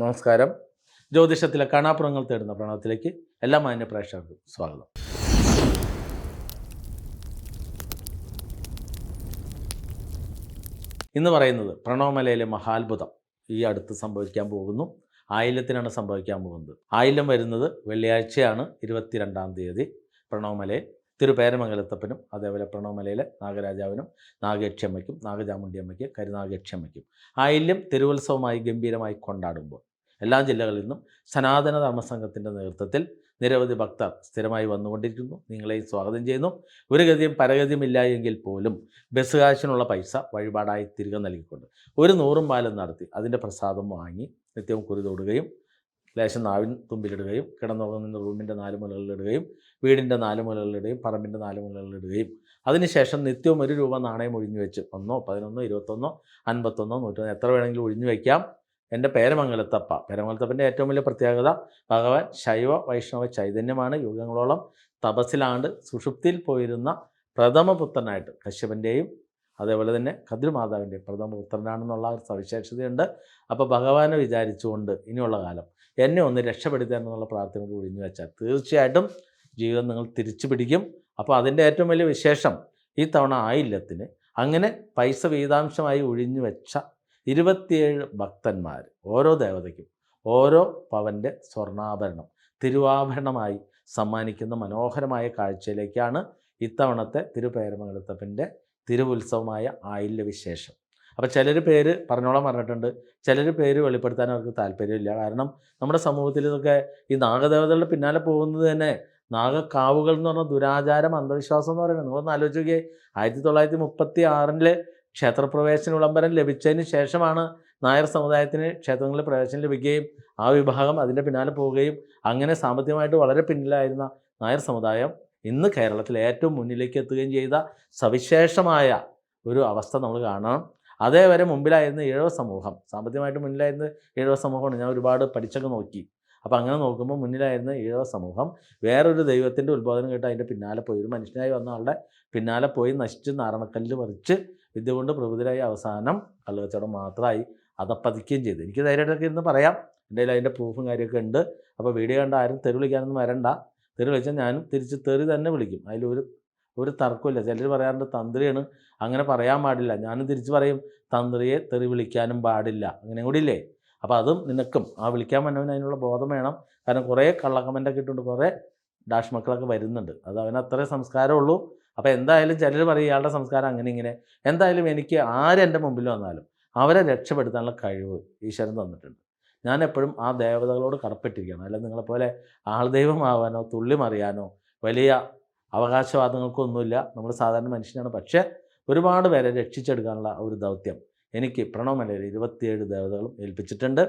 നമസ്കാരം. ജ്യോതിഷത്തിലെ കാണാപ്പുറങ്ങൾ തേടുന്ന പ്രണവത്തിലേക്ക് എല്ലാ മാന്യ പ്രേക്ഷകർക്കും സ്വാഗതം. ഇന്ന് പറയുന്നത് പ്രണവമലയിലെ മഹാത്ഭുതം ഈ അടുത്ത് സംഭവിക്കാൻ പോകുന്നു. ആയില്യത്തിനാണ് സംഭവിക്കാൻ പോകുന്നത്. ആയില്യം വരുന്നത് വെള്ളിയാഴ്ചയാണ് ഇരുപത്തിരണ്ടാം തീയതി. പ്രണവമലയിൽ തിരുപേരമംഗലത്തപ്പനും അതേപോലെ പ്രണവമലയിലെ നാഗരാജാവിനും നാഗയക്ഷിയമ്മയ്ക്കും നാഗചാമുണ്ടിയമ്മയ്ക്ക് കരുനാഗയക്ഷിയമ്മയ്ക്കും ആയില്യം തിരുവുത്സവമായി ഗംഭീരമായി കൊണ്ടാടുമ്പോൾ എല്ലാ ജില്ലകളിൽ നിന്നും സനാതന ധർമ്മസംഘത്തിന്റെ നേതൃത്വത്തിൽ നിരവധി ഭക്തർ സ്ഥിരമായി വന്നുകൊണ്ടിരിക്കുന്നു. നിങ്ങളെയും സ്വാഗതം ചെയ്യുന്നു. ഒരു ഗതിയും പരഗതിയും ഇല്ല എങ്കിൽ പോലും ബസ് കാശിനുള്ള പൈസ വഴിപാടായി തിരികെ നൽകിക്കൊണ്ട് ഒരു നൂറും പാലം നടത്തി അതിന്റെ പ്രസാദം വാങ്ങി നിത്യവും കുറി തൊടുകയും ലേശം നാവിൻ തുമ്പിലിടുകയും കിടന്നുറങ്ങുന്ന റൂമിന്റെ നാല് മുലകളിലിടുകയും വീടിന്റെ നാല് മുലകളിലിടുകയും പറമ്പിന്റെ നാല് മുലകളിലിടുകയും അതിനുശേഷം നിത്യവും ഒരു രൂപ നാണയം ഒഴിഞ്ഞു വെച്ച് ഒന്നോ പതിനൊന്നോ ഇരുപത്തൊന്നോ അൻപത്തൊന്നോ നൂറ്റൊന്നോ എത്ര വേണമെങ്കിലും ഒഴിഞ്ഞു വയ്ക്കാം. എന്റെ പേരമംഗലത്തപ്പ. പേരമംഗലത്തപ്പന്റെ ഏറ്റവും വലിയ പ്രത്യേകത ഭഗവാൻ ശൈവ വൈഷ്ണവ ചൈതന്യമാണ്. യുഗങ്ങളോളം തപസ്സിലാണ്ട് സുഷുപ്തിയിൽ പോയിരുന്ന പ്രഥമ പുത്രനായിട്ട് കശ്യപന്റെയും അതേപോലെ തന്നെ കതിർമാതാവിന്റെയും പ്രഥമ പുത്രനാണെന്നുള്ള ഒരു സവിശേഷതയുണ്ട്. അപ്പോൾ ഭഗവാനെ വിചാരിച്ചുകൊണ്ട് ഇനിയുള്ള കാലം എന്നെ ഒന്ന് രക്ഷപ്പെടുത്താൻ എന്നുള്ള പ്രാർത്ഥന ഒഴിഞ്ഞു വെച്ചാൽ തീർച്ചയായിട്ടും ജീവിതം നിങ്ങൾ തിരിച്ചു പിടിക്കും. അപ്പോൾ അതിന്റെ ഏറ്റവും വലിയ വിശേഷം ഈ തവണ ആയില്ലത്തിന് അങ്ങനെ പൈസ വീതാംശമായി ഒഴിഞ്ഞു വെച്ച ഇരുപത്തിയേഴ് ഭക്തന്മാർ ഓരോ ദേവതയ്ക്കും ഓരോ പവന്റെ സ്വർണാഭരണം തിരുവാഭരണമായി സമ്മാനിക്കുന്ന മനോഹരമായ കാഴ്ചയിലേക്കാണ് ഇത്തവണത്തെ തിരുപേരമംഗലത്തപ്പന്റെ തിരുവുത്സവമായ ആയില്യ വിശേഷം അപ്പോൾ ചിലർ പേര് പറഞ്ഞോളം പറഞ്ഞിട്ടുണ്ട്. ചിലർ പേര് വെളിപ്പെടുത്താൻ അവർക്ക് താല്പര്യമില്ല. കാരണം നമ്മുടെ സമൂഹത്തിൽ ഇതൊക്കെ ഈ നാഗദേവതകളുടെ പിന്നാലെ പോകുന്നത് തന്നെ നാഗക്കാവുകൾ എന്ന് പറഞ്ഞ ദുരാചാരം അന്ധവിശ്വാസം എന്ന് പറയുന്നത്. നിങ്ങളൊന്ന് ആലോചിക്കുകയെ ആയിരത്തി തൊള്ളായിരത്തി മുപ്പത്തി ആറിൽ ക്ഷേത്രപ്രവേശന വിളംബരം ലഭിച്ചതിന് ശേഷമാണ് നായർ സമുദായത്തിന് ക്ഷേത്രങ്ങളിൽ പ്രവേശനം ലഭിക്കുകയും ആ വിഭാഗം അതിന്റെ പിന്നാലെ പോവുകയും അങ്ങനെ സാമ്പത്തികമായിട്ട് വളരെ പിന്നിലായിരുന്ന നായർ സമുദായം ഇന്ന് കേരളത്തിൽ ഏറ്റവും മുന്നിലേക്ക് എത്തുകയും ചെയ്ത സവിശേഷമായ ഒരു അവസ്ഥ നമ്മൾ കാണണം. അതേവരെ മുമ്പിലായിരുന്ന ഈഴവ സമൂഹം സാമ്പത്തികമായിട്ട് മുന്നിലായിരുന്ന ഈഴവ സമൂഹമാണ് ഞാൻ ഒരുപാട് പഠിച്ചൊക്കെ നോക്കി. അപ്പോൾ അങ്ങനെ നോക്കുമ്പോൾ മുന്നിലായിരുന്ന ഈഴവ സമൂഹം വേറൊരു ദൈവത്തിന്റെ ഉത്ബോധനം കേട്ട് അതിന്റെ പിന്നാലെ പോയി. ഒരു മനുഷ്യനായി വന്ന ആളുടെ പിന്നാലെ പോയി നശിച്ച് നാരണക്കല്ല് പറിച്ച് വിദ്യ കൊണ്ട് പ്രബുദ്ധരായി അവസാനം കള്ളുകച്ചവടം മാത്രമായി അതപ്പതിക്കുകയും ചെയ്തു. എനിക്ക് ധൈര്യമായിട്ടൊക്കെ ഇന്ന് പറയാം. എന്റെ കയ്യിൽ അതിന്റെ പ്രൂഫും കാര്യമൊക്കെ ഉണ്ട്. അപ്പോൾ വീഡിയോ കണ്ട ആരും തെറി വിളിക്കാനൊന്നും വരണ്ട. തെറി വിളിച്ചാൽ ഞാനും തിരിച്ച് തെറി തന്നെ വിളിക്കും. അതിലൊരു ഒരു തർക്കമില്ല ചിലർ പറയാറുണ്ട് തന്ത്രിയാണ്. അങ്ങനെ പറയാൻ പാടില്ല. ഞാനും തിരിച്ച് പറയും തന്ത്രിയെ തെറി വിളിക്കാനും പാടില്ല. അങ്ങനെ കൂടി ഇല്ലേ? അപ്പോൾ അതും നിനക്കും. ആ വിളിക്കാൻ വന്നവന് അതിനുള്ള ബോധം വേണം. കാരണം കുറേ കള്ളക്കമന്റൊക്കെ ഇട്ടുകൊണ്ട് കുറേ ഡാഷ് മക്കളൊക്കെ വരുന്നുണ്ട്. അത് അവനത്രേ സംസ്കാരമുള്ളൂ. അപ്പോൾ എന്തായാലും ചിലർ പറയും ഇയാളുടെ സംസ്കാരം അങ്ങനെ ഇങ്ങനെ. എന്തായാലും എനിക്ക് ആരെന്റെ മുമ്പിൽ വന്നാലും അവരെ രക്ഷപ്പെടുത്താനുള്ള കഴിവ് ഈശ്വരൻ തന്നിട്ടുണ്ട്. ഞാൻ എപ്പോഴും ആ ദേവതകളോട് കടപ്പെട്ടിരിക്കണം അല്ല നിങ്ങളെപ്പോലെ ആൾദൈവമാവാനോ തുള്ളി മറിയാനോ വലിയ അവകാശവാദങ്ങൾക്കൊന്നുമില്ല. നമ്മൾ സാധാരണ മനുഷ്യനാണ്. പക്ഷേ ഒരുപാട് പേരെ രക്ഷിച്ചെടുക്കാനുള്ള ഒരു ദൗത്യം എനിക്ക് പ്രണവമലയിൽ ഇരുപത്തിയേഴ് ദേവതകളും ഏൽപ്പിച്ചിട്ടുണ്ട്.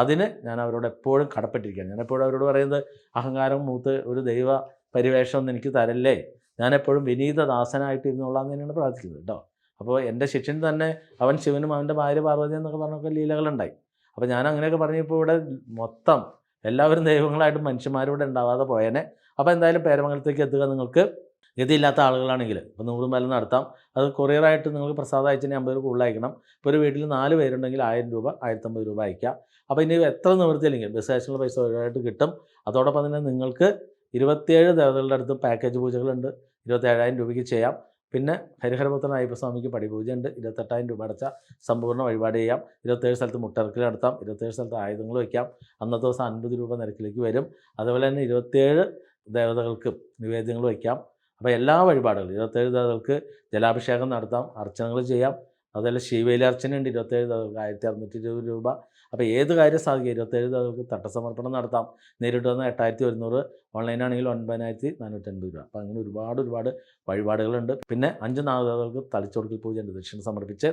അതിന് ഞാൻ അവരോട് എപ്പോഴും കടപ്പെട്ടിരിക്കുകയാണ്. ഞാൻ എപ്പോഴും അവരോട് പറയുന്നത് അഹങ്കാരം മൂത്ത് ഒരു ദൈവ പരിവേഷമൊന്നും എനിക്ക് തരല്ലേ? ഞാൻ എപ്പോഴും വിനീത ദാസനായിട്ട് ഇരുന്നോളാം എന്ന് തന്നെയാണ് പ്രാർത്ഥിക്കുന്നത് കേട്ടോ. അപ്പോൾ എന്റെ ശിഷ്യൻ തന്നെ അവൻ ശിവനും അവന്റെ ഭാര്യ പാർവതി എന്നൊക്കെ പറഞ്ഞൊക്കെ ലീലകളുണ്ടായി. അപ്പോൾ ഞാൻ അങ്ങനെയൊക്കെ പറഞ്ഞപ്പോൾ ഇവിടെ മൊത്തം എല്ലാവരും ദൈവങ്ങളായിട്ട് മനുഷ്യന്മാരിവിടെ ഉണ്ടാവാതെ പോയേനെ. അപ്പോൾ എന്തായാലും പേരമംഗലത്തേക്ക് എത്തുക നിങ്ങൾക്ക് ഗതിയില്ലാത്ത ആളുകളാണെങ്കിൽ ഇപ്പോൾ നൂറും മേലെ നടത്താം. അത് കൊറിയറായിട്ട് നിങ്ങൾക്ക് പ്രസാദം അയച്ചിന് അമ്പത് രൂപ ഉള്ള അയക്കണം ഇപ്പോൾ ഒരു വീട്ടിൽ നാല് പേരുണ്ടെങ്കിൽ ആയിരം രൂപ ആയിരത്തമ്പത് രൂപ അയക്കാം. അപ്പോൾ ഇനി എത്ര നിവൃത്തിയില്ലെങ്കിൽ ബസ് അയച്ചുള്ള പൈസ ഒഴിവായിട്ട് കിട്ടും. അതോടൊപ്പം തന്നെ നിങ്ങൾക്ക് ഇരുപത്തിയേഴ് ദേവതകളുടെ അടുത്ത് പാക്കേജ് പൂജകളുണ്ട്. ഇരുപത്തേഴായിരം രൂപയ്ക്ക് ചെയ്യാം. പിന്നെ ഹരിഹരപുത്രൻ അയ്യപ്പസ്വാമിക്ക് പടിപൂജയുണ്ട്. ഇരുപത്തെട്ടായിരം രൂപ അടച്ച സമ്പൂർണ വഴിപാട് ചെയ്യാം. ഇരുപത്തേഴ് സ്ഥലത്ത് മുട്ടറക്കൽ നടത്താം. ഇരുപത്തേഴ് സ്ഥലത്ത് ആയുധങ്ങൾ വയ്ക്കാം. അന്നത്തെ ദിവസം അൻപത് രൂപ നിരക്കിലേക്ക് വരും. അതുപോലെ തന്നെ ഇരുപത്തേഴ് ദേവതകൾക്ക് നിവേദ്യങ്ങൾ വയ്ക്കാം. അപ്പോൾ എല്ലാ വഴിപാടുകളും ഇരുപത്തേഴ് ദേവതകൾക്ക് ജലാഭിഷേകം നടത്താം. അർച്ചനകൾ ചെയ്യാം. അതുപോലെ ശിവയിലെ അർച്ചനയുണ്ട്. ഇരുപത്തേഴ് ദേവതകൾക്ക് ആയിരത്തി അറുന്നൂറ്റി ഇരുപത് രൂപ. അപ്പോൾ ഏത് കാര്യം സാധിക്കും? ഇരുപത്തേഴ് നമുക്ക് തട്ടസമർപ്പണം നടത്താം. നേരിട്ട് വന്ന എട്ടായിരത്തി ഒരുന്നൂറ് ഓൺലൈനാണെങ്കിൽ ഒൻപതിനായിരത്തി നാനൂറ്റൻപത് രൂപ. അപ്പോൾ അങ്ങനെ ഒരുപാട് ഒരുപാട് വഴിപാടുകളുണ്ട്. പിന്നെ അഞ്ച് നാഗതകൾക്ക് പൂജ പൂജയുണ്ട് ദക്ഷിണ സമർപ്പിച്ച്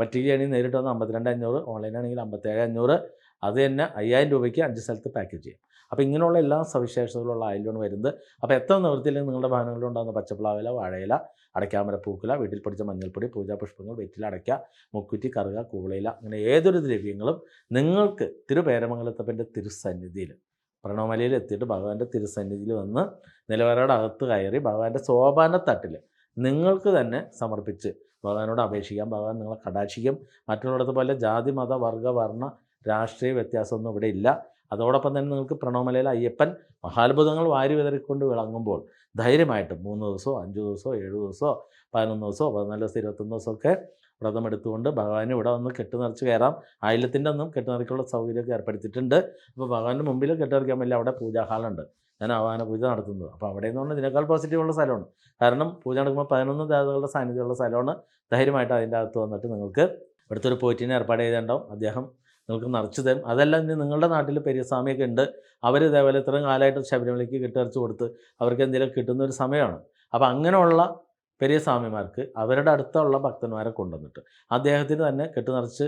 വറ്റിക്കുകയാണെങ്കിൽ നേരിട്ട് വന്ന അമ്പത്തിരണ്ട് അഞ്ഞൂറ് ഓൺലൈനാണെങ്കിൽ അമ്പത്തേഴ് അഞ്ഞൂറ്. അത് തന്നെ അയ്യായിരം രൂപയ്ക്ക് അഞ്ച് സ്ഥലത്ത് പാക്കേജ് ചെയ്യും. അപ്പോൾ ഇങ്ങനെയുള്ള എല്ലാ സവിശേഷതകളുള്ള ആയിലാണ് വരുന്നത്. അപ്പോൾ എത്ര നിവൃത്തിയിൽ നിങ്ങളുടെ ഭവനങ്ങളിൽ ഉണ്ടാകുന്ന പച്ചപ്ലാവില വാഴയില അടയ്ക്കാമര പൂക്കില വീട്ടിൽ പൊടിച്ച മഞ്ഞൾപ്പൊടി പൂജാപുഷ്പങ്ങൾ വെറ്റില അടയ്ക്ക മുക്കുറ്റി കറുക കൂളയില അങ്ങനെ ഏതൊരു ദ്രവ്യങ്ങളും നിങ്ങൾക്ക് തിരുപേരമംഗലത്തപ്പന്റെ തിരുസന്നിധിയിൽ പ്രണവമലയിൽ എത്തിയിട്ട് ഭഗവാന്റെ തിരുസന്നിധിയിൽ വന്ന് നിലവറയുടെ അകത്ത് കയറി ഭഗവാന്റെ സോപാനത്തട്ടിൽ നിങ്ങൾക്ക് തന്നെ സമർപ്പിച്ച് ഭഗവാനോട് അപേക്ഷിക്കാം. ഭഗവാൻ നിങ്ങളെ കടാക്ഷിക്കും. മറ്റുള്ളിടത്ത് പോലെ ജാതി മത വർഗ വർണ രാഷ്ട്രീയ വ്യത്യാസമൊന്നും ഇവിടെ ഇല്ല. അതോടൊപ്പം തന്നെ നിങ്ങൾക്ക് പ്രണവമലയിൽ അയ്യപ്പൻ മഹാത്ഭുതങ്ങൾ വാരി വിതറിക്കൊണ്ട് വിളങ്ങുമ്പോൾ ധൈര്യമായിട്ട് മൂന്ന് ദിവസമോ അഞ്ച് ദിവസമോ ഏഴ് ദിവസമോ പതിനൊന്ന് ദിവസമോ പതിനാല് ദിവസം ഇരുപത്തൊന്ന് ദിവസമൊക്കെ വ്രതം എടുത്തുകൊണ്ട് ഭഗവാൻ ഇവിടെ വന്ന് കെട്ട് നിറച്ച് കയറാം. ആയില്യത്തിന്റെ ഒന്നും കെട്ട് നിറയ്ക്കുള്ള സൗകര്യമൊക്കെ ഏർപ്പെടുത്തിയിട്ടുണ്ട്. അപ്പോൾ ഭഗവാന്റെ മുമ്പിൽ കെട്ട് നിറയ്ക്കാൻ വേണ്ടി അവിടെ പൂജാ ഹാളുണ്ട് ഞാൻ ആവാന പൂജ നടത്തുന്നത്. അപ്പോൾ അവിടെ എന്ന് പറഞ്ഞാൽ ഇതിനേക്കാൾ പോസിറ്റീവുള്ള സ്ഥലമാണ്. കാരണം പൂജ നടക്കുമ്പോൾ പതിനൊന്ന് ദേവതകളുടെ സാന്നിധ്യമുള്ള സ്ഥലമാണ്. ധൈര്യമായിട്ട് അതിന്റെ അകത്ത് വന്നിട്ട് നിങ്ങൾക്ക് ഇവിടുത്തെ ഒരു പോറ്റിനെ ഏർപ്പാട് ചെയ്തിട്ടുണ്ടാവും. അദ്ദേഹം നിങ്ങൾക്ക് നിറച്ച് തരും. അതെല്ലാം ഇനി നിങ്ങളുടെ നാട്ടിൽ പെരിയസ്വാമിയൊക്കെ ഉണ്ട്. അവർ ഇതേപോലെ ഇത്രയും കാലമായിട്ട് ശബരിമലയ്ക്ക് കെട്ടിറച്ച് കൊടുത്ത് അവർക്ക് എന്തെങ്കിലും കിട്ടുന്ന ഒരു സമയമാണ്. അപ്പോൾ അങ്ങനെയുള്ള പെരിയ സ്വാമിമാർക്ക് അവരുടെ അടുത്തുള്ള ഭക്തന്മാരെ കൊണ്ടുവന്നിട്ട് അദ്ദേഹത്തിന് തന്നെ കെട്ടുനിറച്ച്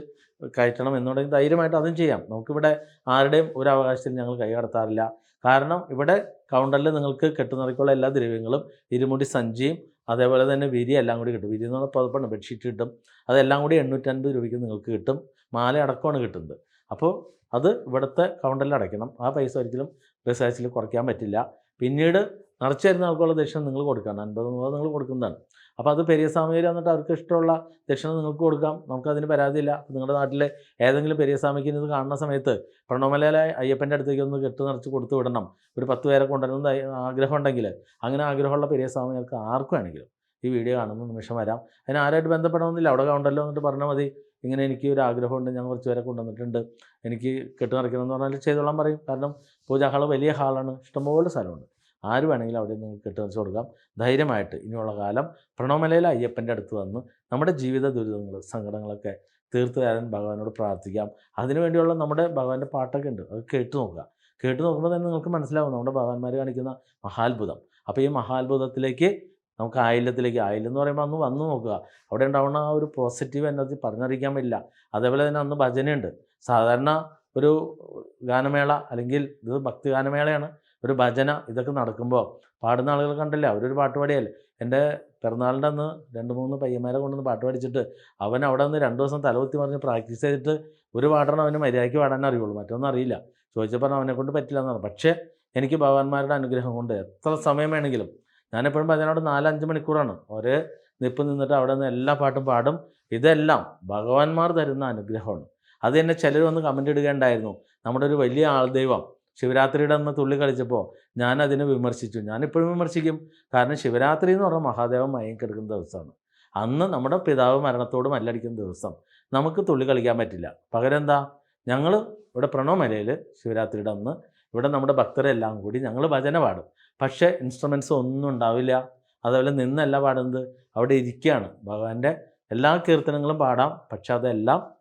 കയറ്റണം എന്നുണ്ടെങ്കിൽ ധൈര്യമായിട്ട് അതും ചെയ്യാം. നമുക്കിവിടെ ആരുടെയും ഒരു അവകാശത്തിൽ ഞങ്ങൾ കൈ കടത്താറില്ല. കാരണം ഇവിടെ കൗണ്ടറിൽ നിങ്ങൾക്ക് കെട്ടുനിറയ്ക്കുള്ള എല്ലാ ദ്രവ്യങ്ങളും ഇരുമുടി സഞ്ചിയും അതേപോലെ തന്നെ വിരി എല്ലാം കൂടി കിട്ടും. വിരി എന്ന് പറഞ്ഞാൽ പുതപ്പാണ് ബെഡ്ഷീറ്റ് കിട്ടും. അതെല്ലാം കൂടി എണ്ണൂറ്റൻപത് രൂപയ്ക്ക് നിങ്ങൾക്ക് കിട്ടും. മാല അടക്കമാണ് കിട്ടുന്നത്. അപ്പോൾ അത് ഇവിടുത്തെ കൗണ്ടറിൽ അടയ്ക്കണം. ആ പൈസ ഒരിക്കലും റിസർച്ചിൽ കുറയ്ക്കാൻ പറ്റില്ല. പിന്നീട് നിറച്ചു തരുന്ന ആൾക്കുള്ള ദക്ഷിണ നിങ്ങൾ കൊടുക്കണം. അൻപത് നൂറ് നിങ്ങൾ കൊടുക്കുന്നതാണ്. അപ്പോൾ അത് പെരിയ സ്വാമിയിൽ വന്നിട്ട് അവർക്ക് ഇഷ്ടമുള്ള ദക്ഷിണ നിങ്ങൾക്ക് കൊടുക്കാം. നമുക്കതിന് പരാതിയില്ല നിങ്ങളുടെ നാട്ടിലെ ഏതെങ്കിലും പെരിയ സ്വാമിക്ക് ഇത് കാണുന്ന സമയത്ത് പ്രണവമലയിലെ അയ്യപ്പന്റെ അടുത്തേക്ക് ഒന്ന് കെട്ട് നിറച്ച് കൊടുത്തു വിടണം. ഒരു പത്ത് പേരെ കൊണ്ടുവരുന്ന ആഗ്രഹം ഉണ്ടെങ്കിൽ അങ്ങനെ ആഗ്രഹമുള്ള പെരിയ സ്വാമികൾക്ക് ആർക്കും ആണെങ്കിലും ഈ വീഡിയോ കാണുന്ന നിമിഷം വരാം. അതിന് ആരായിട്ട് ബന്ധപ്പെടണമെന്നില്ല. അവിടെ കൗണ്ടല്ലോ എന്നിട്ട് പറഞ്ഞാൽ മതി. ഇങ്ങനെ എനിക്ക് ഒരു ആഗ്രഹമുണ്ട് ഞാൻ കുറച്ച് പേരെ കൊണ്ടുവന്നിട്ടുണ്ട് എനിക്ക് കെട്ട് നിറയ്ക്കണം എന്ന് പറഞ്ഞാൽ ചെയ്തോളാൻ പറയും. കാരണം പൂജാ ഹാൾ വലിയ ഹാളാണ് ഇഷ്ടംപോലെ സ്ഥലമുണ്ട്. ആര് വേണമെങ്കിലും അവിടെ നിങ്ങൾക്ക് കെട്ട് നിറച്ച് കൊടുക്കാം. ധൈര്യമായിട്ട് ഇനിയുള്ള കാലം പ്രണവമലയിലെ അയ്യപ്പന്റെ അടുത്ത് വന്ന് നമ്മുടെ ജീവിത ദുരിതങ്ങൾ സങ്കടങ്ങളൊക്കെ തീർത്തു തരാൻ ഭഗവാനോട് പ്രാർത്ഥിക്കാം. അതിനുവേണ്ടിയുള്ള നമ്മുടെ ഭഗവാന്റെ പാട്ടൊക്കെ ഉണ്ട് അത് കേട്ടു നോക്കുക. കേട്ടു നോക്കുമ്പോൾ തന്നെ നിങ്ങൾക്ക് മനസ്സിലാവും നമ്മുടെ ഭഗവാന്മാർ കാണിക്കുന്ന മഹാത്ഭുതം. അപ്പോൾ ഈ മഹാത്ഭുതത്തിലേക്ക് നമുക്ക് ആയില്യത്തിലേക്ക് ആയില്യം എന്ന് പറയുമ്പോൾ അന്ന് വന്നു നോക്കുക. അവിടെ ഉണ്ടാവുന്ന ആ ഒരു പോസിറ്റീവ് എനർജി പറഞ്ഞറിയിക്കാൻ പറ്റില്ല. അതേപോലെ തന്നെ അന്ന് ഭജനയുണ്ട്. സാധാരണ ഒരു ഗാനമേള അല്ലെങ്കിൽ ഇത് ഭക്തി ഗാനമേളയാണ്. ഒരു ഭജന ഇതൊക്കെ നടക്കുമ്പോൾ പാടുന്ന ആളുകൾ കണ്ടില്ല? അവരൊരു പാട്ട് പാടിയല്ലേ എന്റെ പിറന്നാളിന്റെ അന്ന് രണ്ട് മൂന്ന് പയ്യന്മാരെ കൊണ്ടുവന്ന് പാട്ട് പഠിച്ചിട്ട് അവൻ അവിടെ നിന്ന് രണ്ട് ദിവസം തലകുത്തി പറഞ്ഞ് പ്രാക്ടീസ് ചെയ്തിട്ട് ഒരു പാട്ടാണ് അവന് മര്യാദയ്ക്ക് പാടാൻ അറിയുള്ളൂ. മറ്റൊന്നും അറിയില്ല. ചോദിച്ചപ്പോൾ അവനെ കൊണ്ട് പറ്റില്ല എന്നാണ്. പക്ഷേ എനിക്ക് ഭഗവാന്മാരുടെ അനുഗ്രഹം കൊണ്ട് എത്ര സമയം വേണമെങ്കിലും ഞാനെപ്പോഴും ഭജനോട് നാലഞ്ച് മണിക്കൂറാണ്. ഒരേ നിപ്പ് നിന്നിട്ട് അവിടെ നിന്ന് എല്ലാ പാട്ടും പാടും. ഇതെല്ലാം ഭഗവാന്മാർ തരുന്ന അനുഗ്രഹമാണ്. അത് തന്നെ ചിലർ വന്ന് കമന്റ് ഇടുകയുണ്ടായിരുന്നു. നമ്മുടെ ഒരു വലിയ ആൾ ദൈവം ശിവരാത്രിയുടെ അന്ന് തുള്ളി കളിച്ചപ്പോൾ ഞാൻ അതിനെ വിമർശിച്ചു. ഞാനിപ്പോഴും വിമർശിക്കും. കാരണം ശിവരാത്രി എന്ന് പറഞ്ഞാൽ മഹാദേവൻ മയങ്ങിക്കെടുക്കുന്ന ദിവസമാണ്. അന്ന് നമ്മുടെ പിതാവ് മരണത്തോട് മല്ലടിക്കുന്ന ദിവസം നമുക്ക് തുള്ളി കളിക്കാൻ പറ്റില്ല. പകരം എന്താ? ഞങ്ങൾ ഇവിടെ പ്രണവമലയിൽ ശിവരാത്രിയുടെ അന്ന് ഇവിടെ നമ്മുടെ ഭക്തരെല്ലാം കൂടി ഞങ്ങൾ ഭജന പാടും. പക്ഷേ ഇൻസ്ട്രുമെൻസ് ഒന്നും ഉണ്ടാവില്ല. അതുപോലെ നിന്നല്ല പാടുന്നത്. അവിടെ ഇരിക്കുകയാണ്. ഭഗവാന്റെ എല്ലാ കീർത്തനങ്ങളും പാടാം. പക്ഷെ അതെല്ലാം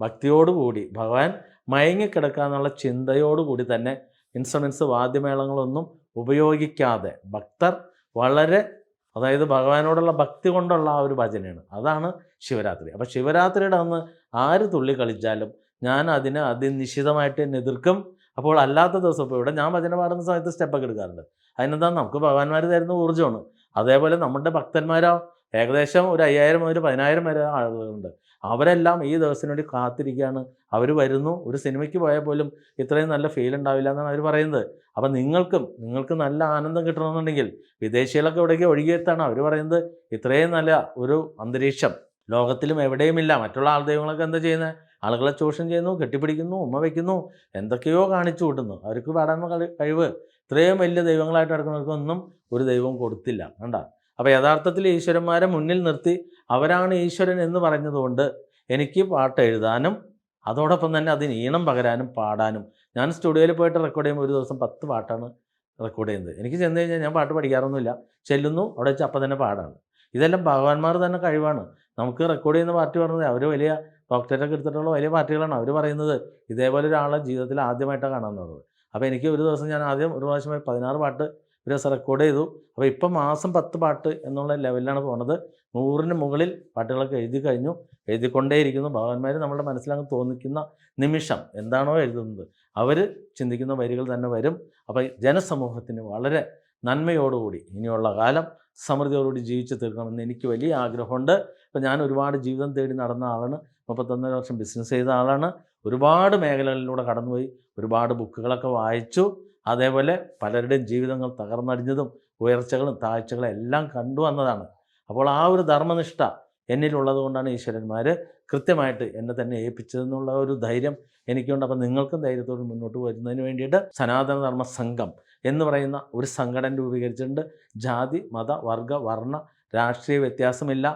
ഭക്തിയോടുകൂടി ഭഗവാൻ മയങ്ങിക്കിടക്കുക എന്നുള്ള ചിന്തയോടുകൂടി തന്നെ ഇൻസ്ട്രുമെൻസ് വാദ്യമേളങ്ങളൊന്നും ഉപയോഗിക്കാതെ ഭക്തർ വളരെ അതായത് ഭഗവാനോടുള്ള ഭക്തി കൊണ്ടുള്ള ആ ഒരു ഭജനയാണ്. അതാണ് ശിവരാത്രി. അപ്പോൾ ശിവരാത്രിയുടെ അന്ന് ആര് തുള്ളി കളിച്ചാലും ഞാൻ അതിനെ അതിനിശ്ചിതമായിട്ട് എന്നെ എതിർക്കും. അപ്പോൾ അല്ലാത്ത ദിവസം ഇപ്പോൾ ഇവിടെ ഞാൻ ഭജന പാടുന്ന സമയത്ത് സ്റ്റെപ്പൊക്കെ എടുക്കാറുണ്ട്. അതിനെന്താ നമുക്ക് ഭഗവാന്മാർ തരുന്ന ഊർജമാണ്. അതേപോലെ നമ്മുടെ ഭക്തന്മാരോ ഏകദേശം ഒരു അയ്യായിരം മുതൽ പതിനായിരം വരെ ആളുകളുണ്ട്. അവരെല്ലാം ഈ ദിവസത്തിന് വേണ്ടി കാത്തിരിക്കുകയാണ്. അവർ വരുന്നു ഒരു സിനിമയ്ക്ക് പോയാൽ പോലും ഇത്രയും നല്ല ഫീൽ ഉണ്ടാവില്ല എന്നാണ് അവർ പറയുന്നത്. അപ്പം നിങ്ങൾക്കും നിങ്ങൾക്ക് നല്ല ആനന്ദം കിട്ടണമെന്നുണ്ടെങ്കിൽ വിദേശികളൊക്കെ ഇവിടേക്ക് ഒഴുകിയെത്താണ് അവർ പറയുന്നത്. ഇത്രയും നല്ല ഒരു അന്തരീക്ഷം ലോകത്തിലും എവിടെയുമില്ല മറ്റുള്ള ആൾ ദൈവങ്ങളൊക്കെ എന്താ ചെയ്യുന്നത്? ആളുകളെ ചൂഷണം ചെയ്യുന്നു കെട്ടിപ്പിടിക്കുന്നു ഉമ്മ വയ്ക്കുന്നു എന്തൊക്കെയോ കാണിച്ചു കൂട്ടുന്നു. അവർക്ക് പാടാൻ കഴിവ്. ഇത്രയും വലിയ ദൈവങ്ങളായിട്ട് നടക്കുന്നവർക്കൊന്നും ഒരു ദൈവം കൊടുത്തില്ല. കണ്ട? അപ്പോൾ യഥാർത്ഥത്തിൽ ഈശ്വരന്മാരെ മുന്നിൽ നിർത്തി അവരാണ് ഈശ്വരൻ എന്ന് പറഞ്ഞതുകൊണ്ട് എനിക്ക് പാട്ട് എഴുതാനും അതോടൊപ്പം തന്നെ അതിന് ഈണം പകരാനും പാടാനും. ഞാൻ സ്റ്റുഡിയോയിൽ പോയിട്ട് റെക്കോർഡ് ചെയ്യുമ്പോൾ ഒരു ദിവസം പത്ത് പാട്ടാണ് റെക്കോർഡ് ചെയ്യുന്നത്. എനിക്ക് ചെന്ന് കഴിഞ്ഞാൽ ഞാൻ പാട്ട് പഠിക്കാറൊന്നുമില്ല. ചെല്ലുന്നു അവിടെ വെച്ച് അപ്പം തന്നെ പാടാണ്. ഇതെല്ലാം ഭഗവാന്മാർ തന്നെ കഴിവാണ്. നമുക്ക് റെക്കോർഡ് ചെയ്യുന്ന പാർട്ടി പറഞ്ഞത് അവർ വലിയ ഡോക്ടറേറ്റൊക്കെ എടുത്തിട്ടുള്ള വലിയ പാർട്ടികളാണ്. അവർ പറയുന്നത് ഇതേപോലെ ഒരാളെ ജീവിതത്തിൽ ആദ്യമായിട്ടാണ് കാണാമെന്നുള്ളത് അപ്പോൾ എനിക്ക് ഒരു ദിവസം ഞാൻ ആദ്യം ഒരു പ്രാവശ്യമായി പതിനാറ് പാട്ട് ഒരു ദിവസം റെക്കോർഡ് ചെയ്തു. അപ്പോൾ ഇപ്പം മാസം പത്ത് പാട്ട് എന്നുള്ള ലെവലിലാണ് പോണത്. നൂറിന് മുകളിൽ പാട്ടുകളൊക്കെ എഴുതി കഴിഞ്ഞു. എഴുതിക്കൊണ്ടേയിരിക്കുന്നു. ഭഗവാന്മാർ നമ്മുടെ മനസ്സിലങ്ങ് തോന്നിക്കുന്ന നിമിഷം എന്താണോ എഴുതുന്നത്. അവർ ചിന്തിക്കുന്ന വരികൾ തന്നെ വരും. അപ്പോൾ ജനസമൂഹത്തിന് വളരെ നന്മയോടുകൂടി ഇനിയുള്ള കാലം സമൃദ്ധിയോടുകൂടി ജീവിച്ചു തീർക്കണമെന്ന് എനിക്ക് വലിയ ആഗ്രഹമുണ്ട്. അപ്പോൾ ഞാൻ ഒരുപാട് ജീവിതം തേടി നടന്ന ആളാണ്. മുപ്പത്തൊന്നര വർഷം ബിസിനസ് ചെയ്ത ആളാണ്. ഒരുപാട് മേഖലകളിലൂടെ കടന്നുപോയി. ഒരുപാട് ബുക്കുകളൊക്കെ വായിച്ചു. അതേപോലെ പലരുടെയും ജീവിതങ്ങൾ തകർന്നടിഞ്ഞതും ഉയർച്ചകളും താഴ്ചകളും എല്ലാം കണ്ടു വന്നതാണ്. അപ്പോൾ ആ ഒരു ധർമ്മനിഷ്ഠ എന്നിലുള്ളത് കൊണ്ടാണ് ഈശ്വരന്മാർ കൃത്യമായിട്ട് എന്നെ തന്നെ ഏൽപ്പിച്ചതെന്നുള്ള ഒരു ധൈര്യം എനിക്കുണ്ട്. അപ്പം നിങ്ങൾക്കും ധൈര്യത്തോട് മുന്നോട്ട് വരുന്നതിന് വേണ്ടിയിട്ട് സനാതനധർമ്മ സംഘം എന്ന് പറയുന്ന ഒരു സംഘടന രൂപീകരിച്ചിട്ടുണ്ട്. ജാതി മത വർഗ വർണ രാഷ്ട്രീയ വ്യത്യാസമില്ല.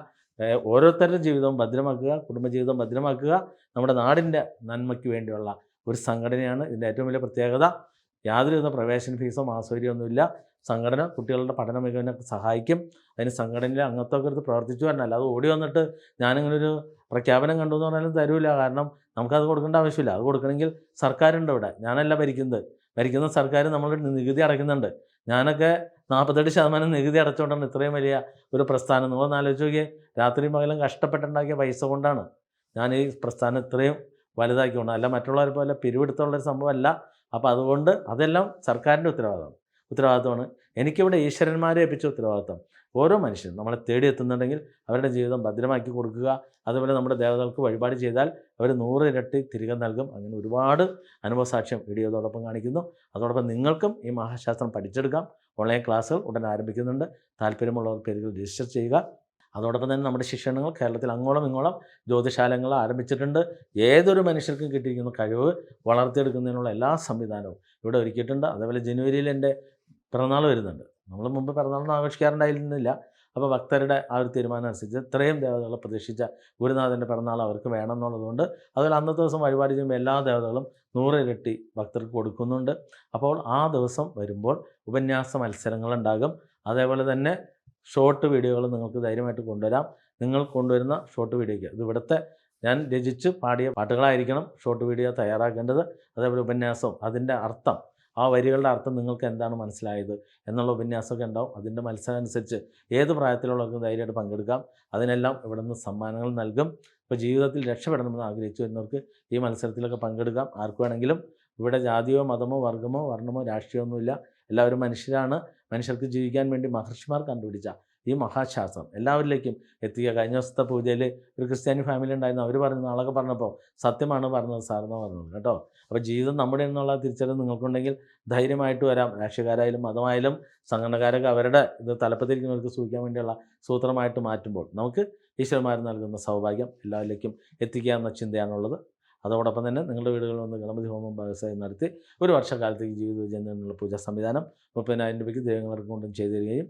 ഓരോരുത്തരുടെ ജീവിതവും ഭദ്രമാക്കുക കുടുംബജീവിതം ഭദ്രമാക്കുക നമ്മുടെ നാടിന്റെ നന്മയ്ക്ക് വേണ്ടിയുള്ള ഒരു സംഘടനയാണ് ഇതിന്റെ ഏറ്റവും വലിയ പ്രത്യേകത. യാതൊരുവിധ പ്രവേശന ഫീസോ മാസൂര്യമൊന്നുമില്ല സംഘടന കുട്ടികളുടെ പഠന മികവിനെ സഹായിക്കും. അതിന് സംഘടനയിൽ അംഗത്വമൊക്കെ എടുത്ത് പ്രവർത്തിച്ചു പറഞ്ഞാൽ അത് ഓടി വന്നിട്ട് ഞാനിങ്ങനെ ഒരു പ്രഖ്യാപനം കണ്ടു എന്ന് പറഞ്ഞാലും തരൂല. കാരണം നമുക്കത് കൊടുക്കേണ്ട ആവശ്യമില്ല. അത് കൊടുക്കണമെങ്കിൽ സർക്കാരുണ്ട് ഇവിടെ. ഞാനല്ല ഭരിക്കുന്നത്. ഭരിക്കുന്ന സർക്കാർ നമ്മളുടെ നികുതി അടയ്ക്കുന്നുണ്ട്. ഞാനൊക്കെ നാൽപ്പത്തെട്ട് ശതമാനം നികുതി അടച്ചുകൊണ്ടാണ് ഇത്രയും വലിയ ഒരു പ്രസ്ഥാനം. നിങ്ങൾ ആലോചിച്ച് നോക്കിയേ രാത്രി പകലും കഷ്ടപ്പെട്ടുണ്ടാക്കിയ പൈസ കൊണ്ടാണ് ഞാൻ ഈ പ്രസ്ഥാനം ഇത്രയും വലുതാക്കിക്കൊണ്ട്. അല്ല മറ്റുള്ളവരെ പോലെ പിരിവെടുത്തുള്ളൊരു സംഭവമല്ല. അപ്പോൾ അതുകൊണ്ട് അതെല്ലാം സർക്കാരിന്റെ ഉത്തരവാദിത്തമാണ് ഉത്തരവാദിത്തമാണ് എനിക്കിവിടെ ഈശ്വരന്മാരെ ഏൽപ്പിച്ച ഉത്തരവാദിത്തം ഓരോ മനുഷ്യനും നമ്മളെ തേടി എത്തുന്നുണ്ടെങ്കിൽ അവരുടെ ജീവിതം ഭദ്രമാക്കി കൊടുക്കുക. അതുപോലെ നമ്മുടെ ദേവതകൾക്ക് വഴിപാട് ചെയ്താൽ അവർ നൂറ് ഇരട്ടി തിരികെ നൽകും. അങ്ങനെ ഒരുപാട് അനുഭവസാക്ഷ്യം വീഡിയോയോടൊപ്പം കാണിക്കുന്നു. അതോടൊപ്പം നിങ്ങൾക്കും ഈ മഹാശാസ്ത്രം പഠിച്ചെടുക്കാം. ഓൺലൈൻ ക്ലാസ്സുകൾ ഉടൻ ആരംഭിക്കുന്നുണ്ട്. താല്പര്യമുള്ളവർ പേരുകൾ രജിസ്റ്റർ ചെയ്യുക. അതോടൊപ്പം തന്നെ നമ്മുടെ ശിക്ഷണങ്ങൾ കേരളത്തിൽ അങ്ങോളം ഇങ്ങോളം ജ്യോതിശാലങ്ങൾ ആരംഭിച്ചിട്ടുണ്ട്. ഏതൊരു മനുഷ്യർക്കും കിട്ടിയിരിക്കുന്ന കഴിവ് വളർത്തിയെടുക്കുന്നതിനുള്ള എല്ലാ സംവിധാനവും ഇവിടെ ഒരുക്കിയിട്ടുണ്ട്. അതേപോലെ ജനുവരിയിൽ എന്റെ പിറന്നാൾ വരുന്നുണ്ട്. നമ്മൾ മുമ്പ് പിറന്നാളൊന്നും ആഘോഷിക്കാറുണ്ടായിരുന്നില്ല അപ്പോൾ ഭക്തരുടെ ആ ഒരു തീരുമാനം അനുസരിച്ച് ഇത്രയും ദേവതകളെ പ്രതീക്ഷിച്ച ഗുരുനാഥന്റെ പിറന്നാൾ അവർക്ക് വേണം എന്നുള്ളതുകൊണ്ട് അതുപോലെ അന്നത്തെ ദിവസം വഴിപാട് ചെയ്യുമ്പോൾ എല്ലാ ദേവതകളും നൂറിരട്ടി ഭക്തർക്ക് കൊടുക്കുന്നുണ്ട്. അപ്പോൾ ആ ദിവസം വരുമ്പോൾ ഉപന്യാസ മത്സരങ്ങളുണ്ടാകും. അതേപോലെ തന്നെ ഷോർട്ട് വീഡിയോകൾ നിങ്ങൾക്ക് ധൈര്യമായിട്ട് കൊണ്ടുവരാം. നിങ്ങൾ കൊണ്ടുവരുന്ന ഷോർട്ട് വീഡിയോയ്ക്ക് ഇത് ഇവിടുത്തെ ഞാൻ രചിച്ച് പാടിയ പാട്ടുകളായിരിക്കണം ഷോർട്ട് വീഡിയോ തയ്യാറാക്കേണ്ടത്. അതേപോലെ ഉപന്യാസവും അതിന്റെ അർത്ഥം ആ വരികളുടെ അർത്ഥം നിങ്ങൾക്ക് എന്താണ് മനസ്സിലായത് എന്നുള്ള ഉപന്യാസമൊക്കെ ഉണ്ടാവും. അതിന്റെ മത്സരം അനുസരിച്ച് ഏത് പ്രായത്തിലുള്ളവർക്കും ധൈര്യമായിട്ട് പങ്കെടുക്കാം. അതിനെല്ലാം ഇവിടെ നിന്ന് സമ്മാനങ്ങൾ നൽകും. ഇപ്പോൾ ജീവിതത്തിൽ രക്ഷപ്പെടണമെന്ന് ആഗ്രഹിച്ചു എന്നവർക്ക് ഈ മത്സരത്തിലൊക്കെ പങ്കെടുക്കാം. ആർക്ക് വേണമെങ്കിലും. ഇവിടെ ജാതിയോ മതമോ വർഗമോ വർണമോ രാഷ്ട്രീയമൊന്നുമില്ല. എല്ലാവരും മനുഷ്യരാണ്. മനുഷ്യർക്ക് ജീവിക്കാൻ വേണ്ടി മഹർഷിമാർ കണ്ടുപിടിച്ച ഈ മഹാശാസ്ത്രം. എല്ലാവരിലേക്കും എത്തിക്കുക. കഴിഞ്ഞ ദിവസത്തെ പൂജയിൽ ഒരു ക്രിസ്ത്യാനി ഫാമിലി ഉണ്ടായിരുന്നു. അവർ പറഞ്ഞു നാളൊക്കെ പറഞ്ഞപ്പോൾ സത്യമാണ് പറഞ്ഞത് സാറെന്ന് പറഞ്ഞത് കേട്ടോ. അപ്പോൾ ജീവിതം നമ്മുടെ എന്നുള്ള തിരിച്ചറിവ് നിങ്ങൾക്കുണ്ടെങ്കിൽ ധൈര്യമായിട്ട് വരാം. രാഷ്ട്രീയക്കാരായാലും മതമായാലും സംഘടനക്കാരൊക്കെ അവരുടെ ഇത് തലപ്പത്തിരിക്കുന്നവർക്ക് സൂചിക്കാൻ വേണ്ടിയുള്ള സൂത്രമായിട്ട് മാറ്റുമ്പോൾ നമുക്ക് ഈശ്വരന്മാർ നൽകുന്ന സൗഭാഗ്യം എല്ലാവരിലേക്കും എത്തിക്കുക എന്ന ചിന്തയാണുള്ളത്. അതോടൊപ്പം തന്നെ നിങ്ങളുടെ വീടുകളിൽ വന്ന് ഗണപതി ഹോമം വ്യവസായം നടത്തി ഒരു വർഷക്കാലത്തേക്ക് ജീവിത വിജയത്തിനുള്ള പൂജാ സംവിധാനം മുപ്പതിനായിരം രൂപയ്ക്ക് ദൈവങ്ങൾക്ക് കൊണ്ടും ചെയ്തു തരികയും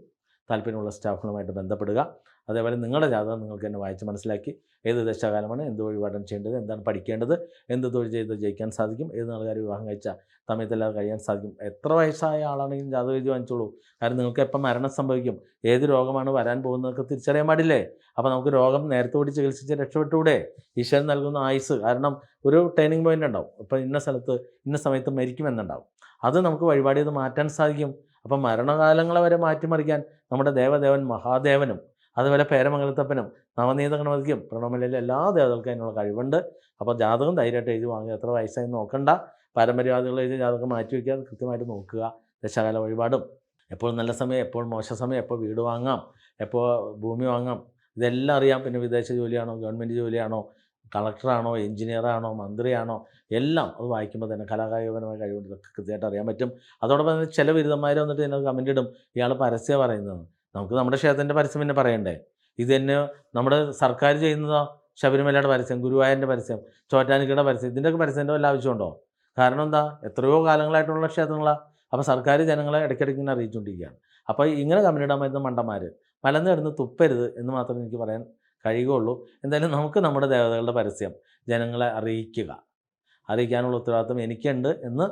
താല്പര്യമുള്ള സ്റ്റാഫുകളുമായിട്ട് ബന്ധപ്പെടുക. അതേപോലെ നിങ്ങളുടെ ജാതകം നിങ്ങൾക്ക് തന്നെ വായിച്ച് മനസ്സിലാക്കി. ഏത് ദശാകാലമാണ് എന്ത് വഴിപാടം ചെയ്യേണ്ടത് എന്താണ് പഠിക്കേണ്ടത് എന്ത് തൊഴിൽ ചെയ്ത് ജയിക്കാൻ സാധിക്കും ഏത് നാളുകാർ വിവാഹം കഴിച്ച സമയത്തെല്ലാം കഴിയാൻ സാധിക്കും. എത്ര വയസ്സായ ആളാണെങ്കിലും ജാതകം എഴുതി വാങ്ങിച്ചോളൂ. കാരണം നിങ്ങൾക്ക് എപ്പം മരണം സംഭവിക്കും ഏത് രോഗമാണ് വരാൻ പോകുന്നതൊക്കെ തിരിച്ചറിയാൻ പാടില്ലേ? അപ്പോൾ നമുക്ക് രോഗം നേരത്തെ കൂടി ചികിത്സിച്ച് രക്ഷപ്പെട്ടൂടെ ഈശ്വരൻ നൽകുന്ന ആയുസ് കാരണം ഒരു ടേണിംഗ് പോയിന്റ് ഉണ്ടാവും. ഇപ്പം ഇന്ന സ്ഥലത്ത് ഇന്ന സമയത്ത് മരിക്കുമെന്നുണ്ടാവും. അത് നമുക്ക് വഴിപാടി മാറ്റാൻ സാധിക്കും. അപ്പം മരണകാലങ്ങളെ വരെ മാറ്റിമറിക്കാൻ നമ്മുടെ ദേവദേവൻ മഹാദേവനും അതുപോലെ പേരമംഗലത്തപ്പനും നവനീത ഗണപതിക്കും പ്രണവമലയിലെ എല്ലാ ദേവതകൾക്കും അതിനുള്ള കഴിവുണ്ട്. അപ്പോൾ ജാതകം ധൈര്യമായിട്ട് എഴുതി വാങ്ങുക. എത്ര വയസ്സായി നോക്കണ്ട. പാരമ്പര്യവാദികൾ എഴുതി ജാതകം മാറ്റി വയ്ക്കുക. കൃത്യമായിട്ട് നോക്കുക. ദശകാല വഴിപാടും. എപ്പോൾ നല്ല സമയം എപ്പോൾ മോശ സമയം എപ്പോൾ വീട് വാങ്ങാം എപ്പോൾ ഭൂമി വാങ്ങാം ഇതെല്ലാം അറിയാം. പിന്നെ വിദേശ ജോലിയാണോ ഗവൺമെന്റ് ജോലിയാണോ കളക്ടറാണോ എഞ്ചിനീയറാണോ മന്ത്രിയാണോ എല്ലാം അത് വായിക്കുമ്പോൾ തന്നെ കലാകായികപരമായ കഴിവുണ്ട്. ഇതൊക്കെ കൃത്യമായിട്ട് അറിയാൻ പറ്റും. അതോടൊപ്പം തന്നെ ചില ബിരുദന്മാർ വന്നിട്ട് ഇതിനകത്ത് കമന്റ് ഇടും. ഇയാൾ പരസ്യം പറയുന്നത്. നമുക്ക് നമ്മുടെ ക്ഷേത്രത്തിന്റെ പരസ്യം പിന്നെ പറയണ്ടേ? ഇത് തന്നെ നമ്മുടെ സർക്കാർ ചെയ്യുന്നതോ ശബരിമലയുടെ പരസ്യം ഗുരുവായൂരിന്റെ പരസ്യം ചോറ്റാനിക്കയുടെ പരസ്യം ഇതിന്റെയൊക്കെ പരസ്യത്തിന്റെ വല്ല ആവശ്യമുണ്ടോ? കാരണം എന്താ? എത്രയോ കാലങ്ങളായിട്ടുള്ള ക്ഷേത്രങ്ങളാണ് അപ്പോൾ സർക്കാർ ജനങ്ങളെ ഇടയ്ക്കിടയ്ക്ക് ഇങ്ങനെ അറിയിച്ചുകൊണ്ടിരിക്കുകയാണ്. അപ്പോൾ ഇങ്ങനെ കമ്പനിയിടാൻ പറ്റുന്ന മണ്ടന്മാർ മലന്ന് കിടന്ന് തുപ്പരുത് എന്ന് മാത്രമേ എനിക്ക് പറയാൻ കഴിയുകയുള്ളൂ. എന്തായാലും നമുക്ക് നമ്മുടെ ദേവതകളുടെ പരസ്യം ജനങ്ങളെ അറിയിക്കുക. അറിയിക്കാനുള്ള ഉത്തരവാദിത്വം എനിക്കുണ്ട് എന്ന്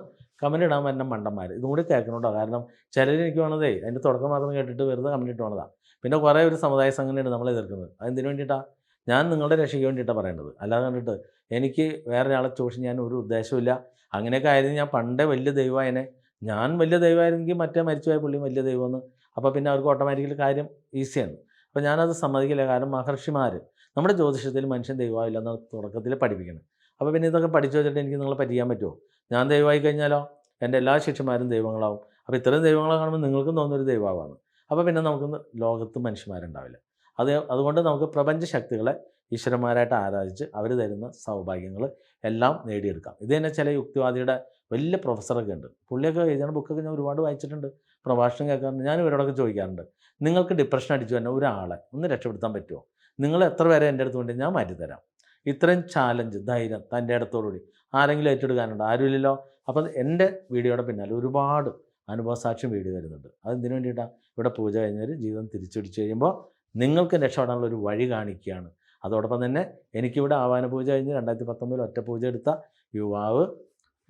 കമന്റ് ഇടാൻ പറ്റുന്ന മണ്ടന്മാർ. ഇതും കൂടി കേൾക്കണോട്ടോ. കാരണം ചിലർ എനിക്ക് വേണതേ അതിന്റെ തുടക്കം മാത്രം കേട്ടിട്ട് വെറുതെ കമന്റ് ഇട്ട് വേണതാണ് പിന്നെ കുറേ ഒരു സമുദായ സംഘടനയാണ് നമ്മൾ എതിർക്കുന്നത്. അതെന്തിനു വേണ്ടിയിട്ടാണ് ഞാൻ നിങ്ങളുടെ രക്ഷയ്ക്ക് വേണ്ടിയിട്ടാണ് പറയേണ്ടത് അല്ലാതെ കണ്ടിട്ട് എനിക്ക് വേറെ ഒരാളെ ചോദിച്ചു ഞാൻ ഒരു ഉദ്ദേശമില്ല അങ്ങനെയൊക്കെ ആയിരുന്നു ഞാൻ പണ്ടേ വലിയ ദൈവമായനെ. ഞാൻ വലിയ ദൈവമായിരുന്നെങ്കിൽ മറ്റേ മരിച്ചുപോയ പുള്ളിയും വലിയ ദൈവമെന്ന്. അപ്പോൾ പിന്നെ അവർക്ക് ഓട്ടോമാറ്റിക്കലി കാര്യം ഈസിയാണ് അപ്പോൾ ഞാനത് സമ്മതിക്കില്ല. കാരണം മഹർഷിമാർ നമ്മുടെ ജ്യോതിഷത്തിൽ മനുഷ്യൻ ദൈവമാവില്ല എന്ന് തുടക്കത്തിൽ പഠിപ്പിക്കണം അപ്പോൾ പിന്നെ ഇതൊക്കെ പഠിച്ചു വെച്ചിട്ട് എനിക്ക് നിങ്ങളെ പറ്റിക്കാൻ പറ്റുമോ? ഞാൻ ദൈവമായി കഴിഞ്ഞാലോ? എന്റെ എല്ലാ ശിഷ്യന്മാരും ദൈവങ്ങളാവും. അപ്പോൾ ഇത്രയും ദൈവങ്ങളെ കാണുമ്പോൾ നിങ്ങൾക്കും തോന്നുന്നൊരു ദൈവമാണ് അപ്പോൾ പിന്നെ നമുക്ക് ലോകത്ത് മനുഷ്യന്മാരുണ്ടാവില്ല. അത് അതുകൊണ്ട് നമുക്ക് പ്രപഞ്ച ശക്തികളെ ഈശ്വരന്മാരായിട്ട് ആരാധിച്ച് അവർ തരുന്ന സൗഭാഗ്യങ്ങൾ എല്ലാം നേടിയെടുക്കാം. ഇത് തന്നെ ചില യുക്തിവാദിയുടെ വലിയ പ്രൊഫസറൊക്കെ ഉണ്ട്. പുള്ളിയൊക്കെ എഴുതുന്ന ബുക്കൊക്കെ ഞാൻ ഒരുപാട് വായിച്ചിട്ടുണ്ട്. പ്രഭാഷണം കേൾക്കാറുണ്ട്. ഞാൻ ഇവരോടൊക്കെ ചോദിക്കാറുണ്ട്. നിങ്ങൾക്ക് ഡിപ്രഷൻ അടിച്ചു തന്നെ ഒരാളെ ഒന്ന് രക്ഷപ്പെടുത്താൻ പറ്റുമോ നിങ്ങൾ എത്ര പേരെ എന്റെ അടുത്ത് കൊണ്ട് ഞാൻ മാറ്റിത്തരാം ഇത്രയും ചാലഞ്ച് ധൈര്യം തന്റെ അടുത്തോടുകൂടി. ആരെങ്കിലും ഏറ്റെടുക്കാനുണ്ടോ? ആരുമില്ലല്ലോ? അപ്പം എന്റെ വീഡിയോയുടെ പിന്നാലെ ഒരുപാട് അനുഭവസാക്ഷ്യം വീഡിയോ വരുന്നുണ്ട്. അത് ഇതിനു വേണ്ടിയിട്ടാണ് ഇവിടെ പൂജ കഴിഞ്ഞാൽ ജീവിതം തിരിച്ചടിച്ച് കഴിയുമ്പോൾ നിങ്ങൾക്ക് രക്ഷപ്പെടാനുള്ള ഒരു വഴി കാണിക്കുകയാണ്. അതോടൊപ്പം തന്നെ എനിക്കിവിടെ ആവാന പൂജ കഴിഞ്ഞ് രണ്ടായിരത്തി പത്തൊമ്പതിൽ ഒറ്റ പൂജ എടുത്ത യുവാവ്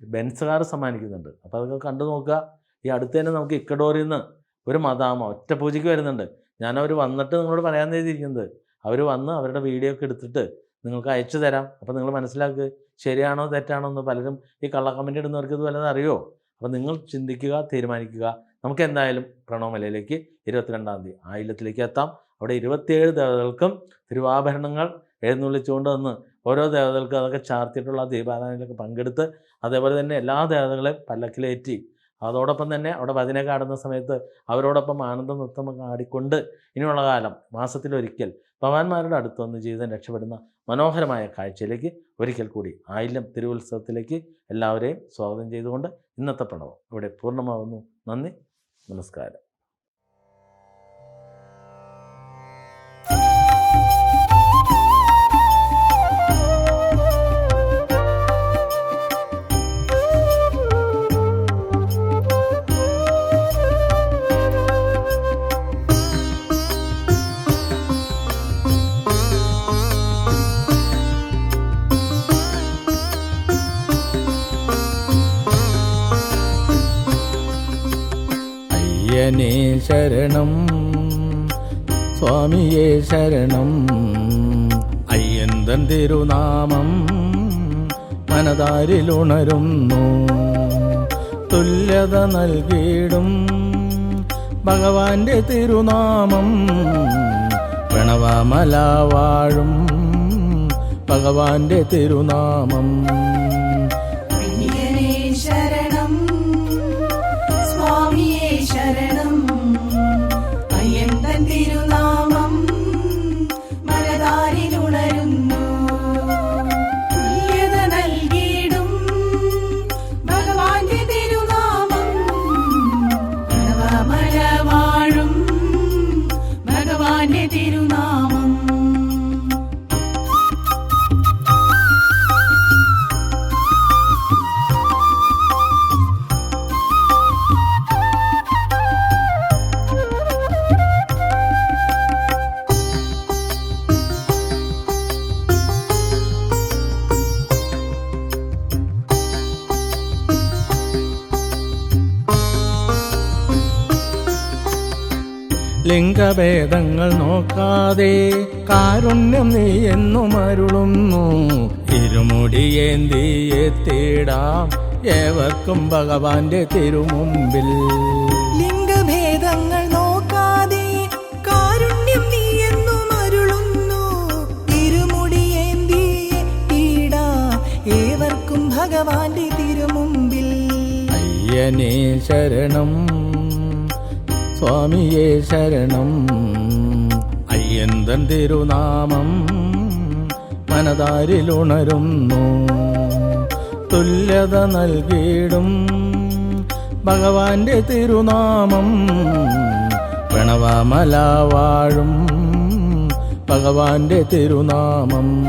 ബെൻസുകാർ സമ്മാനിക്കുന്നുണ്ട്. അപ്പോൾ അതൊക്കെ കണ്ടു നോക്കുക. ഈ അടുത്ത് തന്നെ നമുക്ക് ഇക്കഡോറിൽ നിന്ന് ഒരു മതാമ ഒറ്റ പൂജയ്ക്ക് വരുന്നുണ്ട്. ഞാൻ അവർ വന്നിട്ട് നിങ്ങളോട് പറയാൻ എഴുതിയിരിക്കുന്നത് അവർ വന്ന് അവരുടെ വീഡിയോ ഒക്കെ എടുത്തിട്ട് നിങ്ങൾക്ക് അയച്ചു തരാം. അപ്പോൾ നിങ്ങൾ മനസ്സിലാക്കുക ശരിയാണോ തെറ്റാണോ എന്ന് പലരും ഈ കള്ള കമന്റ് ഇടുന്നവർക്ക് ഇത് വല്ലതും അറിയോ? അപ്പോൾ നിങ്ങൾ ചിന്തിക്കുക തീരുമാനിക്കുക. നമുക്ക് എന്തായാലും പ്രണവമലയിലേക്ക് ഇരുപത്തിരണ്ടാം തീയതി ആയില്യത്തിലേക്ക് എത്താം. അവിടെ ഇരുപത്തിയേഴ് ദേവതകൾക്കും തിരുവാഭരണങ്ങൾ എഴുന്നള്ളിച്ചുകൊണ്ട് വന്ന് ഓരോ ദേവതകൾക്കും അതൊക്കെ ചാർത്തിയിട്ടുള്ള ദീപാരാധനയിലൊക്കെ പങ്കെടുത്ത് അതേപോലെ തന്നെ എല്ലാ ദേവതകളെയും പല്ലക്കിലേറ്റി അതോടൊപ്പം തന്നെ അവിടെ ഭജന കാടുന്ന സമയത്ത് അവരോടൊപ്പം ആനന്ദ നൃത്തം ആടിക്കൊണ്ട് ഇനിയുള്ള കാലം മാസത്തിലൊരിക്കൽ ഭവാന്മാരുടെ അടുത്ത് വന്ന് ജീവിതം രക്ഷപ്പെടുന്ന മനോഹരമായ കാഴ്ചയിലേക്ക് ഒരിക്കൽ കൂടി ആയില്യം തിരുവുത്സവത്തിലേക്ക് എല്ലാവരെയും സ്വാഗതം ചെയ്തുകൊണ്ട് ഇന്നത്തെ പ്രണവം ഇവിടെ പൂർണമാകുന്നു നന്ദി. നമസ്കാരം. അയ്യനേ ശരണം. സ്വാമിയേ ശരണം. അയ്യന്തൻ തിരുനാമം മനതാരിലുണരുന്നു തുല്യത നൽകിയിടും ഭഗവാന്റെ തിരുനാമം. പ്രണവമല വാഴും ഭഗവാന്റെ തിരുനാമം. ലിംഗഭേദങ്ങൾ നോക്കാതെ കാരുണ്യം നീ എന്നും അരുളുന്നു. ഇരുമുടിയേന്തി തേടാം ഏവർക്കും ഭഗവാന്റെ തിരുമുമ്പിൽ. ലിംഗഭേദങ്ങൾ നോക്കാതെ കാരുണ്യം നീ എന്നും അരുളുന്നു. തിരുമുടിയേന്തി ഈട ഏവർക്കും ഭഗവാന്റെ തിരുമുമ്പിൽ. അയ്യനേ ശരണം. സ്വാമിയേ ശരണം. അയ്യന്തൻ തിരുനാമം മനതാരിലുണരുന്നു. തുല്യത നൽകിയിടും ഭഗവാന്റെ തിരുനാമം. പ്രണവമല വാഴും ഭഗവാന്റെ തിരുനാമം.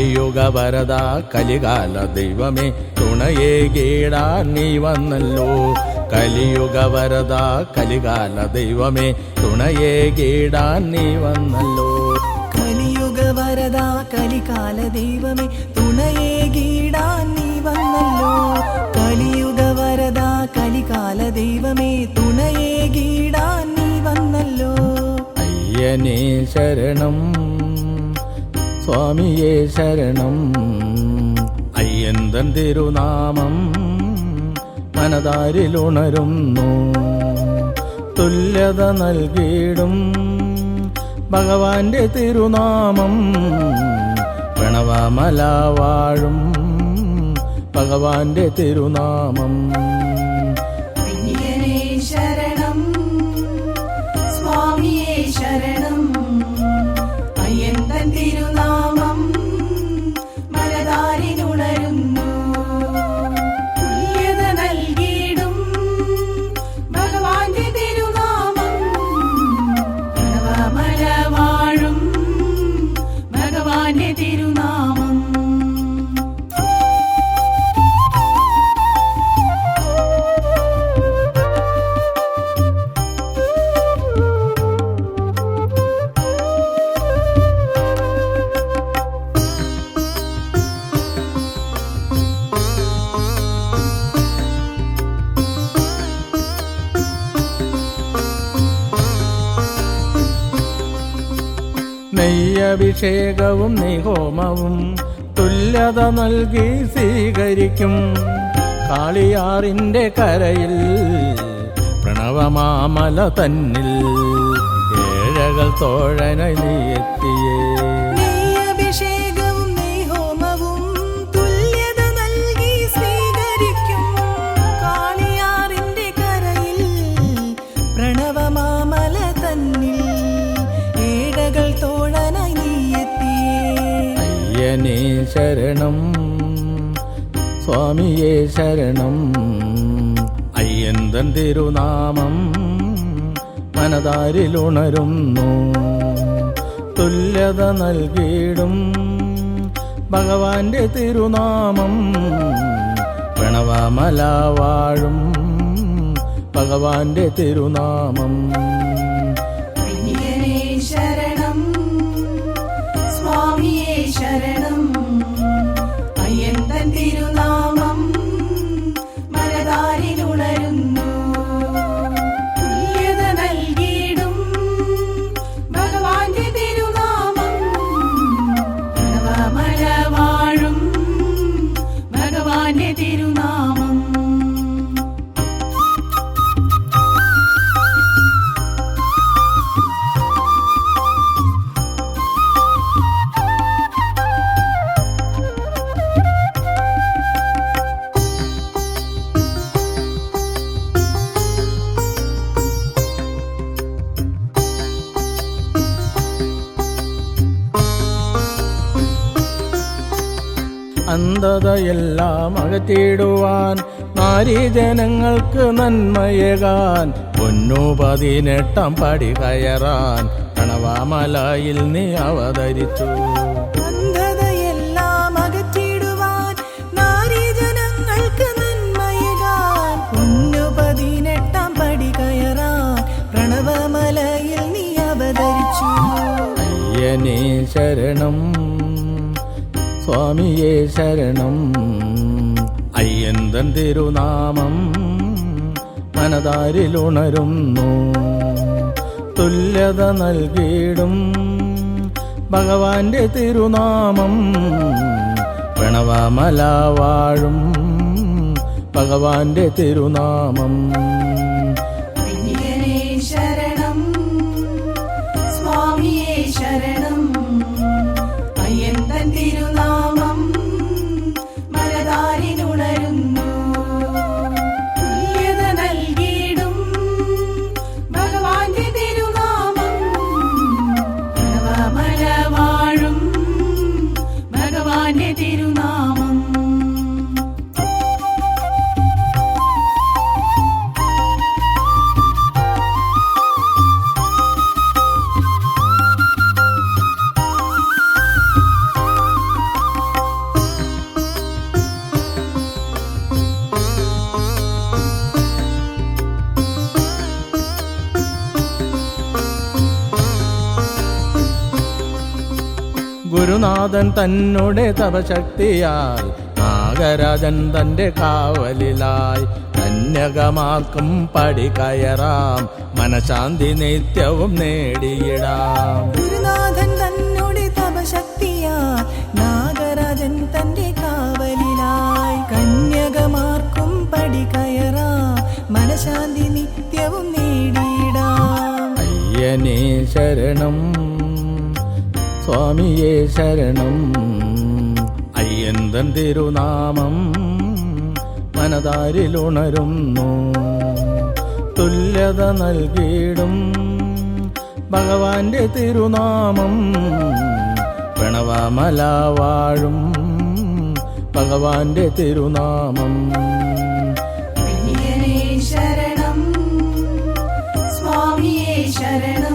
കലിയുഗ വരദ കലികാല ദൈവമേ തുണയേ കീടാൻ നീ വന്നല്ലോ. കലിയുഗ വരദ കലികാല ദൈവമേ തുണയേ കീടാൻ നീ വന്നല്ലോ. കലിയുഗ വരദ കലികാല ദൈവമേ തുണയേ ഗീടാൻ നീ വന്നല്ലോ. കലിയുഗ വരദ കലികാല ദൈവമേ തുണയേ ഗീടാൻ നീ വന്നല്ലോ. ശരണം സ്വാമിയേ ശരണം. അയ്യന്തൻ തിരുനാമം മനതാരിലുണരുന്നു. തുല്യത നൽകിയിടും ഭഗവാന്റെ തിരുനാമം. പ്രണവമല വാഴും ഭഗവാന്റെ തിരുനാമം. നെയ്യഭിഷേകവും നിഹോമവും തുല്യത നൽകി സ്വീകരിക്കും. കാളിയാറിന്റെ കരയിൽ പ്രണവമാമല തന്നിൽ. ഏഴകൾ തോഴനായി സ്വാമിയേ ശരണം. അയ്യന്തൻ തിരുനാമം മനതാരിലുണരുന്നു തുല്യത നൽകിയിടും ഭഗവാന്റെ തിരുനാമം. പ്രണവമല വാഴും ഭഗവാന്റെ തിരുനാമം. ശരണം. സ്വാമിയേ ശരണം. അന്ധതയെല്ലാം അകറ്റിടുവാൻ നാരീജനങ്ങൾക്ക് നന്മയേകാൻ പൊന്നു പതിനെട്ടാം പടി കയറാൻ കണവാമലയിൽ നീ അവതരിച്ചു. സ്വാമിയേ ശരണം. അയ്യന്തൻ തിരുനാമം മനതാരിലുണരുന്നു തുല്യത നൽകിയിടും ഭഗവാന്റെ തിരുനാമം. പ്രണവമല വാഴും ഭഗവാന്റെ തിരുനാമം. ഗുരുനാഥൻ തന്നോടെ തപശക്തിയാൽ നാഗരാജൻ തന്റെ കാവലിലായി. കന്യകമാക്കും കന്യകമാർക്കും പടി കയറാം. മനശാന്തി നിത്യവും നേടിയിടാം. ഗുരുനാഥൻ തന്നോട് തപശക്തിയാ നാഗരാജൻ തന്റെ കാവലിലായി. കന്യകമാർക്കും പടി കയറാം. മനശാന്തി നിത്യവും നേടിയിടാം. അയ്യനേ ശരണം സ്വാമിയേ ശരണം. അയ്യന്തൻ തിരുനാമം മനതാരിലുണരുന്നു. തുല്യത നൽകിയിടും ഭഗവാന്റെ തിരുനാമം. പ്രണവമല വാഴും ഭഗവാന്റെ തിരുനാമം. ശരണം സ്വാമിയേ ശരണം.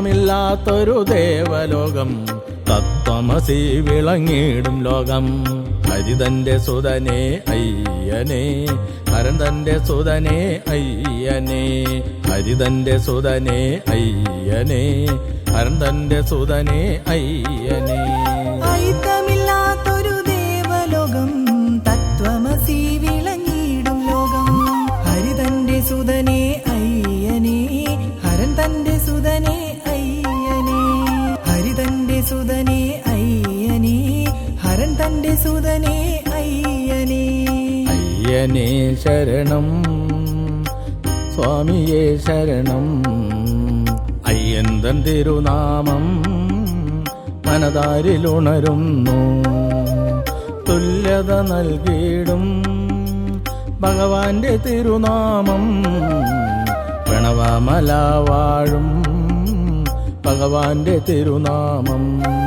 അയിത്തമില്ലാത്തൊരു ദേവലോകം തത്വമസി വിളങ്ങിടും ലോകം. ഹരിതന്റെ സുതനെ അയ്യനെ ഹരന്തന്റെ തന്റെ സുതനെ അയ്യനെ ഹരിതന്റെ സുതനെ അയ്യനെ ഹരന്തന്റെ തന്റെ സുതനെ അയ്യനെ. ശരണം. സ്വാമിയേ ശരണം. അയ്യന്തൻ തിരുനാമം മനതാരിലുണരുന്നു. തുല്യത നൽകിയിടും ഭഗവാന്റെ തിരുനാമം. പ്രണവമല വാഴും ഭഗവാന്റെ തിരുനാമം.